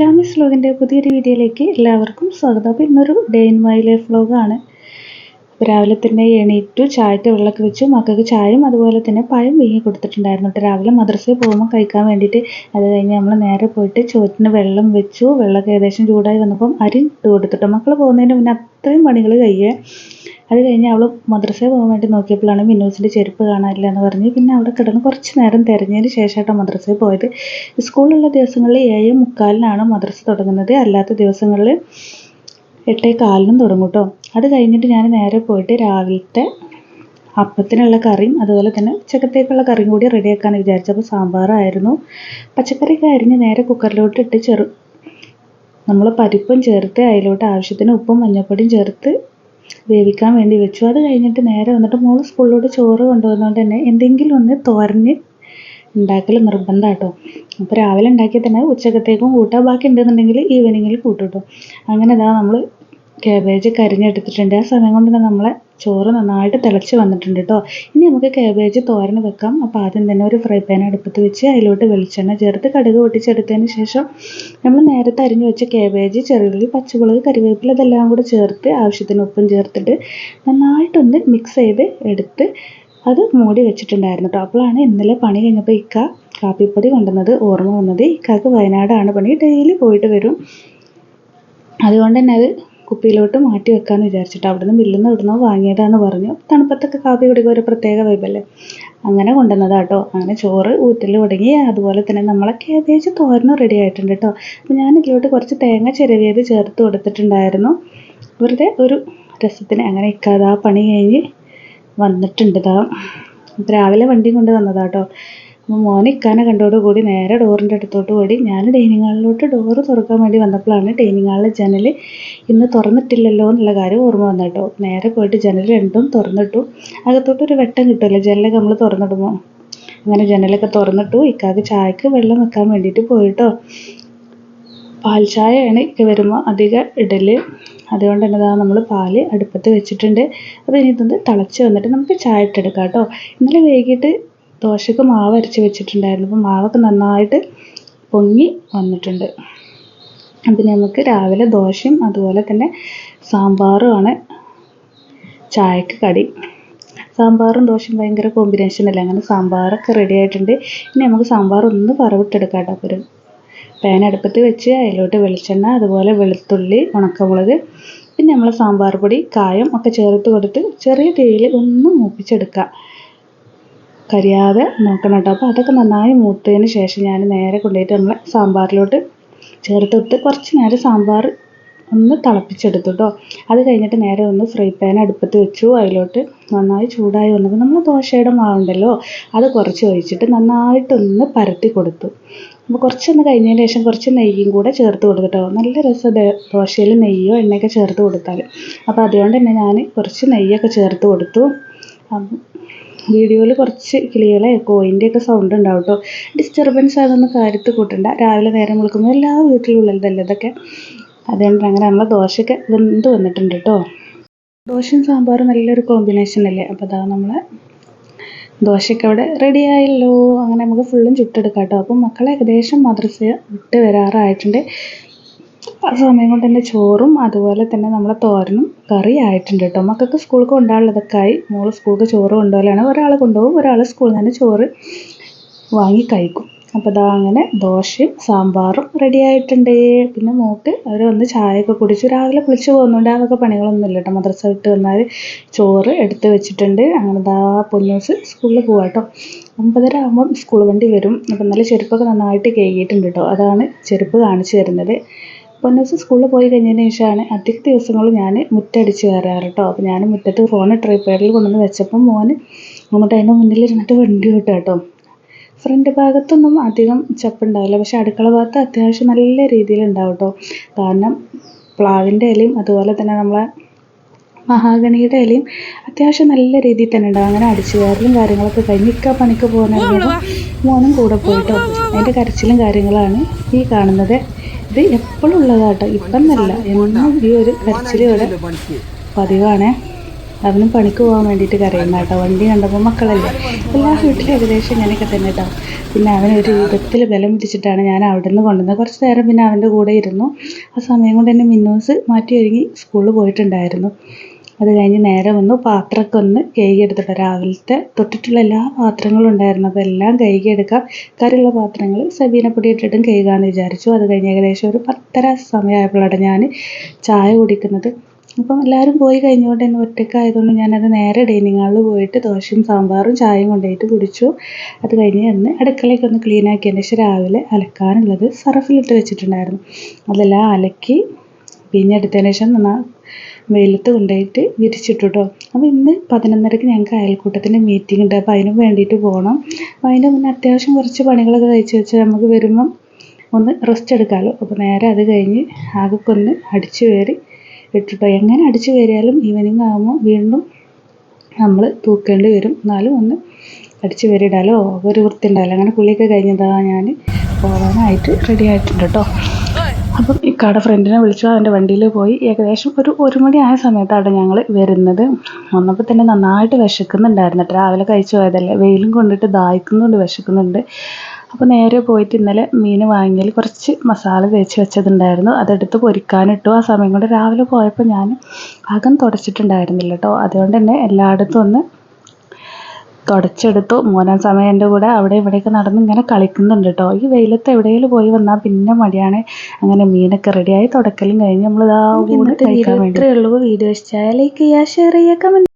Islamic സ്ലോഗിന്റെ പുതിയൊരു വീഡിയോയിലേക്ക് എല്ലാവർക്കും സ്വാഗതം. അപ്പോൾ ഇന്നൊരു ഡേ ഇൻ മൈ ലൈഫ് വ്ലോഗാണ് രാവിലെ തന്നെ എണീറ്റു ചായക്ക് വെള്ളമൊക്കെ വെച്ചു മക്കൾക്ക് ചായയും അതുപോലെ തന്നെ പഴം വീങ്ങി കൊടുത്തിട്ടുണ്ടായിരുന്നു. കേട്ടോ രാവിലെ മദ്രസയിൽ പോകുമ്പോൾ കഴിക്കാൻ വേണ്ടിയിട്ട് അത് കഴിഞ്ഞ് നമ്മൾ നേരെ പോയിട്ട് ചോറ്റിന് വെള്ളം വെച്ചു. വെള്ളമൊക്കെ ഏകദേശം ചൂടായി വന്നപ്പം അരി ഇട്ട് കൊടുത്തിട്ടോ. മക്കൾ പോകുന്നതിന് മുന്നേ അത്രയും പണികൾ കഴിയേ. അത് കഴിഞ്ഞ് അവൾ മദ്രസയിൽ പോകാൻ വേണ്ടി നോക്കിയപ്പോഴാണ് മിന്നൂസിന്റെ ചെരുപ്പ് കാണാനില്ല എന്ന് പറഞ്ഞ്. പിന്നെ അവിടെ കിടന്ന് കുറച്ച് നേരം തിരഞ്ഞതിന് ശേഷമായിട്ടാണ് മദ്രസയിൽ പോയത്. സ്കൂളിലുള്ള ദിവസങ്ങളിൽ ഏഴ് മുക്കാലിനാണ് മദ്രസ തുടങ്ങുന്നത്. അല്ലാത്ത ദിവസങ്ങളിൽ എട്ടേ കാലിനും തുടങ്ങും കേട്ടോ. അത് കഴിഞ്ഞിട്ട് ഞാൻ നേരെ പോയിട്ട് രാവിലത്തെ അപ്പത്തിനുള്ള കറിയും അതുപോലെ തന്നെ ഉച്ചക്കത്തേക്കുള്ള കറിയും കൂടി റെഡിയാക്കാമെന്ന് വിചാരിച്ചപ്പോൾ സാമ്പാറായിരുന്നു. പച്ചക്കറിയൊക്കെ അരിഞ്ഞ് നേരെ കുക്കറിലോട്ട് ഇട്ട് ചെറു നമ്മൾ പരിപ്പും ചേർത്ത് അതിലോട്ട് ആവശ്യത്തിന് ഉപ്പും മഞ്ഞൾപ്പൊടിയും ചേർത്ത് വേവിക്കാൻ വേണ്ടി വെച്ചു. അത് കഴിഞ്ഞിട്ട് നേരെ വന്നിട്ട് മോൾ സ്കൂളിലോട്ട് ചോറ് കൊണ്ടുവന്നുകൊണ്ട് തന്നെ എന്തെങ്കിലും ഒന്ന് തോരന് ഉണ്ടാക്കൽ നിർബന്ധം കേട്ടോ അപ്പോൾ രാവിലെ ഉണ്ടാക്കിയാൽ തന്നെ ഉച്ചക്കത്തേക്കും കൂട്ടാം. ബാക്കി ഉണ്ടെന്നുണ്ടെങ്കിൽ ഈവനിങ്ങിൽ കൂട്ടും കേട്ടോ അങ്ങനെ ഇതാ നമ്മൾ കാബേജ് കരിഞ്ഞെടുത്തിട്ടുണ്ട്. ആ സമയം കൊണ്ട് തന്നെ നമ്മളെ ചോറ് നന്നായിട്ട് തിളച്ച് വന്നിട്ടുണ്ട് കേട്ടോ ഇനി നമുക്ക് കാബേജ് തോരൻ വെക്കാം. അപ്പോൾ ആദ്യം തന്നെ ഒരു ഫ്രൈ പാൻ അടുപ്പത്ത് വെച്ച് അതിലോട്ട് വെളിച്ചെണ്ണ ചേർത്ത് കടുക് പൊട്ടിച്ചെടുത്തതിന് ശേഷം നമ്മൾ നേരത്തെ അരിഞ്ഞു വെച്ച കാബേജ് ചെറുള്ളി പച്ചമുളക് കറിവേപ്പില ഇതെല്ലാം കൂടെ ചേർത്ത് ആവശ്യത്തിന് ഉപ്പും ചേർത്തിട്ട് നന്നായിട്ടൊന്ന് മിക്സ് ചെയ്ത് എടുത്ത് അത് മൂടി വെച്ചിട്ടുണ്ടായിരുന്നു കേട്ടോ അപ്പോഴാണ് ഇന്നലെ പണി കഴിഞ്ഞപ്പോൾ ഇക്ക കാപ്പിപ്പൊടി കൊണ്ടുവന്നത്. ഓർമ്മ വന്നത് ഇക്കാക്ക് വയനാടാണ് പണി. ഡെയിലി പോയിട്ട് വരും. അതുകൊണ്ട് തന്നെ അത് കുപ്പിയിലോട്ട് മാറ്റി വെക്കാമെന്ന് വിചാരിച്ചിട്ട് അവിടുന്ന് മില്ലിൽ നിന്ന് ഇവിടുന്ന് വാങ്ങിയതാന്ന് പറഞ്ഞു. തണുപ്പത്തൊക്കെ കാപ്പി കുടിക്കുക ഒരു പ്രത്യേക വൈബല്ലേ അങ്ങനെ കൊണ്ടുവന്നതാ കേട്ടോ അങ്ങനെ ചോറ് ഊറ്റൽ തുടങ്ങി. അതുപോലെ തന്നെ നമ്മളെ കാബേജ് തോരനും റെഡി ആയിട്ടുണ്ട് കേട്ടോ അപ്പോൾ ഞാൻ ഇതിലോട്ട് കുറച്ച് തേങ്ങ ചിരവിയത് ചേർത്ത് കൊടുത്തിട്ടുണ്ടായിരുന്നു. വെറുതെ ഒരു രസത്തിന് അങ്ങനെ ഇക്കാതെ ആ പണി കഴിഞ്ഞ് വന്നിട്ടുണ്ട് ഇതാ രാവിലെ വണ്ടിയും കൊണ്ട് വന്നതാ ഇക്കാനെ കണ്ടോടുകൂടി നേരെ ഡോറിന്റെ അടുത്തോട്ട് ഓടി. ഞാൻ ഡൈനിങ് ഹാളിലോട്ട് ഡോറ് തുറക്കാൻ വേണ്ടി വന്നപ്പോഴാണ് ഡൈനിങ് ഹാളിലെ ജനൽ ഇന്ന് തുറന്നിട്ടില്ലല്ലോ എന്നുള്ള കാര്യം ഓർമ്മ വന്നു കേട്ടോ. നേരെ പോയിട്ട് ജനൽ രണ്ടും തുറന്നിട്ടു. അകത്തോട്ട് ഒരു വെട്ടം കിട്ടുമല്ലോ? ജനലൊക്കെ നമ്മൾ തുറന്നിടുമോ? അങ്ങനെ ജനലൊക്കെ തുറന്നിട്ടു. ഇക്കാക്ക് ചായക്ക് വെള്ളം വെക്കാൻ വേണ്ടിയിട്ട് പോയിട്ടോ. പാൽ ചായയാണ് ഇക്ക വരുമ്പോൾ അധികം ഇടൽ അതുകൊണ്ട് തന്നെ നമ്മൾ പാൽ അടുപ്പത്ത് വെച്ചിട്ടുണ്ട്. അപ്പോൾ ഇനി ഇതൊന്ന് തിളച്ച് വന്നിട്ട് നമുക്ക് ചായ ഇട്ടെടുക്കാം കേട്ടോ. ഇന്നലെ വൈകിട്ട് ദോശക്ക് മാവ് അരച്ച് വെച്ചിട്ടുണ്ടായിരുന്നു. അപ്പോൾ മാവൊക്കെ നന്നായിട്ട് പൊങ്ങി വന്നിട്ടുണ്ട്. അപ്പം നമുക്ക് രാവിലെ ദോശയും അതുപോലെ തന്നെ സാമ്പാറുമാണ് ചായക്ക് കടി. സാമ്പാറും ദോശയും ഭയങ്കര കോമ്പിനേഷൻ അല്ലേ? അങ്ങനെ സാമ്പാറൊക്കെ റെഡി ആയിട്ടുണ്ട്. ഇനി നമുക്ക് സാമ്പാർ ഒന്ന് വറവിട്ടെടുക്കാം കേട്ടോ. ഒരു പാൻ അടുപ്പത്ത് വെച്ച് അതിലോട്ട് വെളിച്ചെണ്ണ അതുപോലെ വെളുത്തുള്ളി ഉണക്കമുളക് പിന്നെ നമ്മൾ സാമ്പാർ പൊടി കായം ഒക്കെ ചേർത്ത് കൊടുത്ത് ചെറിയ തീയിൽ ഒന്ന് മൂപ്പിച്ചെടുക്കുക കരിയാതെ നോക്കണം കേട്ടോ. അപ്പോൾ അതൊക്കെ നന്നായി മൂത്തതിന് ശേഷം ഞാൻ നേരെ കൊണ്ടുപോയിട്ട് നമ്മളെ സാമ്പാറിലോട്ട് ചേർത്തിട്ട് കുറച്ച് നേരം സാമ്പാർ ഒന്ന് തിളപ്പിച്ചെടുത്തു കേട്ടോ. അത് കഴിഞ്ഞിട്ട് നേരെ ഒന്ന് ഫ്രൈ പാൻ അടുപ്പത്ത് വെച്ചു. അതിലോട്ട് നന്നായി ചൂടായി വന്നപ്പോൾ നമ്മൾ ദോശയുടെ മാവുണ്ടല്ലോ അത് കുറച്ച് ഒഴിച്ചിട്ട് നന്നായിട്ടൊന്ന് പരത്തി കൊടുത്തു. അപ്പോൾ കുറച്ചൊന്ന് കഴിഞ്ഞതിന് ശേഷം കുറച്ച് നെയ്യും കൂടെ ചേർത്ത് കൊടുക്കട്ടോ നല്ല രസം ദോശയിൽ നെയ്യോ എണ്ണയൊക്കെ ചേർത്ത് കൊടുത്താൽ അപ്പോൾ അതുകൊണ്ട് തന്നെ ഞാൻ കുറച്ച് നെയ്യൊക്കെ ചേർത്ത് കൊടുത്തു. വീഡിയോയിൽ കുറച്ച് കിളികളെ കോയിന്റെയൊക്കെ സൗണ്ട് ഉണ്ടാവും കേട്ടോ ഡിസ്റ്റർബൻസ് അതൊന്നും കാര്യത്തിൽ കൂട്ടണ്ട. രാവിലെ നേരം വിളിക്കുമ്പോൾ എല്ലാ വീട്ടിലും ഉള്ളതല്ലേ ഇതൊക്കെ അതുകൊണ്ട് അങ്ങനെ നമ്മളെ ദോശയൊക്കെ വെന്ത് വന്നിട്ടുണ്ട് കേട്ടോ ദോശയും സാമ്പാറും നല്ലൊരു കോമ്പിനേഷൻ അല്ലേ? അപ്പോൾ അതാ നമ്മളെ ദോശയൊക്കെ അവിടെ റെഡി ആയല്ലോ. അങ്ങനെ നമുക്ക് ഫുള്ളും ചുട്ടെടുക്കാം കേട്ടോ അപ്പം മക്കളെ ഏകദേശം മദ്രസ വിട്ട് വരാറായിട്ടുണ്ട്. സമയം കൊണ്ട് തന്നെ ചോറും അതുപോലെ തന്നെ നമ്മളെ തോരനും കറി ആയിട്ടുണ്ട് കേട്ടോ. മക്കൾക്ക് സ്കൂളിൽ കൊണ്ടുപോകാനുള്ളതൊക്കെ മോൾ സ്കൂൾക്ക് ചോറ് കൊണ്ടുപോകലാണ്. ഒരാൾ കൊണ്ടുപോകും ഒരാൾ സ്കൂളിൽ നിന്ന് ചോറ് വാങ്ങി കഴിക്കും. അപ്പോൾ ഇതാ അങ്ങനെ ദോശയും സാമ്പാറും റെഡി ആയിട്ടുണ്ട്. പിന്നെ മോക്ക് അവർ വന്ന് ചായയൊക്കെ കുടിച്ചു രാവിലെ കുളിച്ച് പോകുന്നുണ്ട്. അതൊക്കെ പണികളൊന്നും ഇല്ല കേട്ടോ. മദ്രസ വിട്ട് വന്നാൽ ചോറ് എടുത്ത് വെച്ചിട്ടുണ്ട്. അങ്ങനെ ദാ പൊന്നൂസ് സ്കൂളിൽ പോവാം കേട്ടോ. ഒമ്പതര ആകുമ്പം സ്കൂൾ വണ്ടി വരും. അപ്പം നല്ല ചെരുപ്പൊക്കെ നന്നായിട്ട് കഴുകിയിട്ടുണ്ട് കേട്ടോ. അതാണ് ചെരുപ്പ് കാണിച്ചു തരുന്നത്. പൊന്നൂസ് സ്കൂളിൽ പോയി കഴിഞ്ഞതിന് ശേഷമാണ് അധിക ദിവസങ്ങളും ഞാൻ മുറ്റടിച്ച് കയറാറ് കേട്ടോ അപ്പോൾ ഞാൻ മുറ്റത്ത് ഫോൺ ട്രൈപ്പാഡിൽ കൊണ്ടുവന്ന് വെച്ചപ്പോൾ മോന് എന്നിട്ട് അതിന്റെ മുന്നിൽ ഇരുന്നിട്ട് വണ്ടി വിട്ടു കേട്ടോ ഫ്രണ്ട് ഭാഗത്തൊന്നും അധികം ചപ്പുണ്ടാവില്ല പക്ഷെ അടുക്കള ഭാഗത്ത് അത്യാവശ്യം നല്ല രീതിയിൽ ഉണ്ടാവും കേട്ടോ കാരണം പ്ലാവിന്റെ ഇലയും അതുപോലെ തന്നെ നമ്മളെ മഹാഗണിയുടെ ഇലയും അത്യാവശ്യം നല്ല രീതിയിൽ തന്നെ ഉണ്ടാവും. അങ്ങനെ അടിച്ചു കയറലും കാര്യങ്ങളൊക്കെ കഴിഞ്ഞ് ഇക്ക പണിക്ക് പോകുന്ന മോനും കൂടെ പോയിട്ടോ അതിന്റെ കരച്ചിലും കാര്യങ്ങളാണ് ഈ കാണുന്നത്. ഇത് എപ്പോഴും ഉള്ളതാട്ടോ ഇപ്പം നല്ല എന്നും ഈ ഒരു കരച്ചിൽ ഇവിടെ പതിവാണേ. അവനും പണിക്ക് പോകാൻ വേണ്ടിയിട്ട് കരയുന്ന കേട്ടോ വണ്ടി കണ്ടപ്പോൾ മക്കളല്ലേ? എല്ലാ വീട്ടിലും ഏകദേശം ഇങ്ങനെയൊക്കെ തന്നെ കേട്ടോ പിന്നെ അവൻ ഒരു വിധത്തിൽ ബലം പിടിച്ചിട്ടാണ് ഞാൻ അവിടെ നിന്ന് കൊണ്ടുവന്നത്. കുറച്ച് നേരം പിന്നെ അവന്റെ കൂടെ ഇരുന്നു. ആ സമയം കൊണ്ട് തന്നെ മിന്നൂസ് മാറ്റി ഒരുങ്ങി സ്കൂളിൽ പോയിട്ടുണ്ടായിരുന്നു. അത് കഴിഞ്ഞ് നേരെ വന്നു പാത്രമൊക്കെ ഒന്ന് കഴുകിയെടുത്തിട്ട്. രാവിലത്തെ തൊട്ടിട്ടുള്ള എല്ലാ പാത്രങ്ങളും ഉണ്ടായിരുന്നു. അപ്പോൾ എല്ലാം കഴുകിയെടുക്കാം. കറിയുള്ള പാത്രങ്ങൾ സബീനപ്പൊടി ഇട്ടിട്ടും കഴുകാമെന്ന് വിചാരിച്ചു. അത് കഴിഞ്ഞ് ഏകദേശം ഒരു പത്തര സമയമായപ്പോഴാണ് ഞാൻ ചായ കുടിക്കുന്നത്. അപ്പം എല്ലാവരും പോയി കഴിഞ്ഞുകൊണ്ട് തന്നെ ഒറ്റയ്ക്കായതുകൊണ്ട് ഞാനത് നേരെ ഡൈനിങ് ഹാളിൽ പോയിട്ട് ദോശയും സാമ്പാറും ചായയും കൊണ്ടുപോയിട്ട് കുടിച്ചു. അത് കഴിഞ്ഞ് അന്ന് അടുക്കളയൊക്കെ ഒന്ന് ക്ലീൻ ആക്കിയതിന് ശേഷം രാവിലെ അലക്കാനുള്ളത് സർഫിലിട്ട് വെച്ചിട്ടുണ്ടായിരുന്നു. അതെല്ലാം അലക്കി പിന്നെ പിഴിഞ്ഞെടുത്തതിന് ശേഷം നന്നാ വെയിലത്ത് കൊണ്ടുപോയിട്ട് വിരിച്ചിട്ടു കേട്ടോ അപ്പോൾ ഇന്ന് പതിനൊന്നരക്ക് ഞങ്ങൾക്ക് അയൽക്കൂട്ടത്തിന്റെ മീറ്റിംഗ് ഉണ്ട്. അപ്പോൾ അതിനും വേണ്ടിയിട്ട് പോകണം അപ്പോൾ അതിന്റെ മുന്നേ അത്യാവശ്യം കുറച്ച് പണികളൊക്കെ കഴിച്ച് വെച്ച് നമുക്ക് വരുമ്പം ഒന്ന് റെസ്റ്റ് എടുക്കാമല്ലോ അപ്പോൾ നേരെ അത് കഴിഞ്ഞ് ആകെ ഒന്ന് അടിച്ചു കയറി ഇട്ടിട്ടോ. എങ്ങനെ അടിച്ചു കയറിയാലും ഈവനിങ് ആകുമ്പോൾ വീണ്ടും നമ്മൾ തൂക്കേണ്ടി വരും. എന്നാലും ഒന്ന് അടിച്ചു കയറിയിടാലോ ഒരു വൃത്തി ഉണ്ടാവില്ല അങ്ങനെ കുളിയൊക്കെ കഴിഞ്ഞതാ ഞാൻ പോകാനായിട്ട് റെഡി ആയിട്ടുണ്ട് കേട്ടോ അപ്പം ഈ കട ഫ്രണ്ടിനെ വിളിച്ചു അവന്റെ വണ്ടിയിൽ പോയി. ഏകദേശം ഒരു ഒരു മണി ആയ സമയത്താണ് ഞങ്ങൾ വരുന്നത്. വന്നപ്പോൾ തന്നെ നന്നായിട്ട് വിശക്കുന്നുണ്ടായിരുന്നു. രാവിലെ കഴിച്ചു പോയതല്ലേ. വെയിലും കൊണ്ടിട്ട് ദാഹിക്കുന്നുണ്ട് വിശക്കുന്നുണ്ട്. അപ്പോൾ നേരെ പോയിട്ട് ഇന്നലെ മീൻ വാങ്ങിയാൽ കുറച്ച് മസാല തേച്ച് വെച്ചതുണ്ടായിരുന്നു. അതെടുത്ത് പൊരിക്കാനിട്ടു. ആ സമയം കൊണ്ട് രാവിലെ പോയപ്പോൾ ഞാൻ അകം തുടച്ചിട്ടുണ്ടായിരുന്നില്ല കേട്ടോ. അതുകൊണ്ട് തന്നെ എല്ലായിടത്തും ഒന്ന് തുടച്ചെടുത്തു. മോനാ സമയം എന്റെ കൂടെ അവിടെ ഇവിടെയൊക്കെ നടന്ന് ഇങ്ങനെ കളിക്കുന്നുണ്ട് കേട്ടോ. ഈ വെയിലത്ത് എവിടെയെങ്കിലും പോയി വന്നാൽ പിന്നെ മടിയാണ്. അങ്ങനെ മീനൊക്കെ റെഡിയായി തുടക്കലും കഴിഞ്ഞ് നമ്മൾ ഇതാ കഴിക്കാൻ വേണ്ടി. ഇത്രയേ ഉള്ളൂ. വീഡിയോ ഇഷ്ടമായ ലൈക്ക് ചെയ്യുക ഷെയർ ചെയ്യുക